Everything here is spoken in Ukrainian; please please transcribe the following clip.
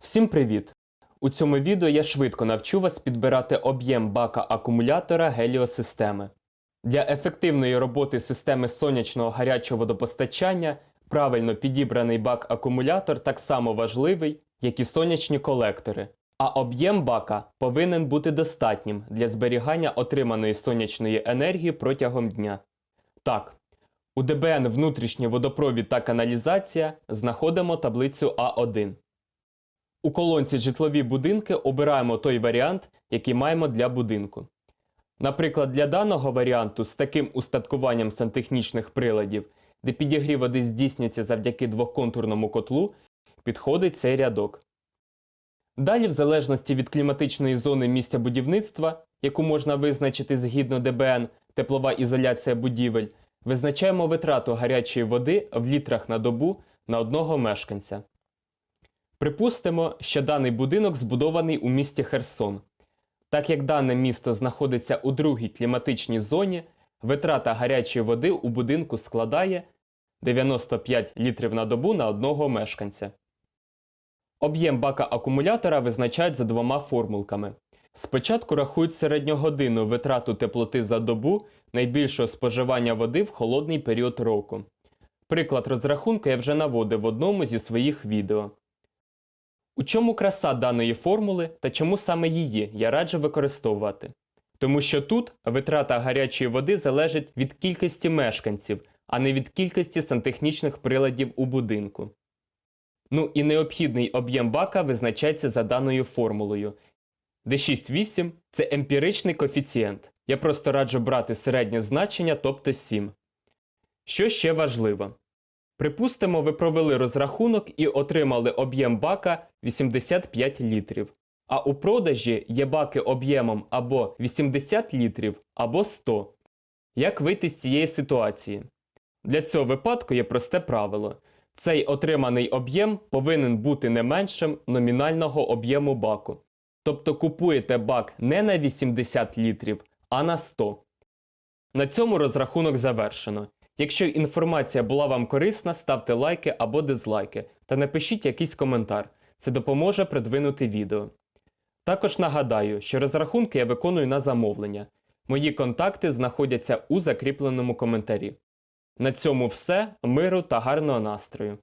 Всім привіт! У цьому відео я швидко навчу вас підбирати об'єм бака акумулятора геліосистеми. Для ефективної роботи системи сонячного гарячого водопостачання правильно підібраний бак-акумулятор так само важливий, як і сонячні колектори. А об'єм бака повинен бути достатнім для зберігання отриманої сонячної енергії протягом дня. Так, у ДБН внутрішній водопровід та каналізація знаходимо таблицю А1. У колонці житлові будинки обираємо той варіант, який маємо для будинку. Наприклад, для даного варіанту з таким устаткуванням сантехнічних приладів, де підігрів води здійснюється завдяки двоконтурному котлу, підходить цей рядок. Далі, в залежності від кліматичної зони місця будівництва, яку можна визначити згідно ДБН теплова ізоляція будівель, визначаємо витрату гарячої води в літрах на добу на одного мешканця. Припустимо, що даний будинок збудований у місті Херсон. Так як дане місто знаходиться у другій кліматичній зоні, витрата гарячої води у будинку складає 95 літрів на добу на одного мешканця. Об'єм бака акумулятора визначають за двома формулками. Спочатку рахують середньогодинну витрату теплоти за добу найбільшого споживання води в холодний період року. Приклад розрахунку я вже наводив в одному зі своїх відео. У чому краса даної формули та чому саме її я раджу використовувати? Тому що тут витрата гарячої води залежить від кількості мешканців, а не від кількості сантехнічних приладів у будинку. Ну і необхідний об'єм бака визначається за даною формулою. де 6,8 – це емпіричний коефіцієнт. Я просто раджу брати середнє значення, тобто 7. Що ще важливо? Припустимо, ви провели розрахунок і отримали об'єм бака 85 літрів. А у продажі є баки об'ємом або 80 літрів, або 100. Як вийти з цієї ситуації? Для цього випадку є просте правило. Цей отриманий об'єм повинен бути не меншим номінального об'єму баку. Тобто купуєте бак не на 80 літрів, а на 100. На цьому розрахунок завершено. Якщо інформація була вам корисна, ставте лайки або дизлайки та напишіть якийсь коментар. Це допоможе продвинути відео. Також нагадаю, що розрахунки я виконую на замовлення. Мої контакти знаходяться у закріпленому коментарі. На цьому все, миру та гарного настрою!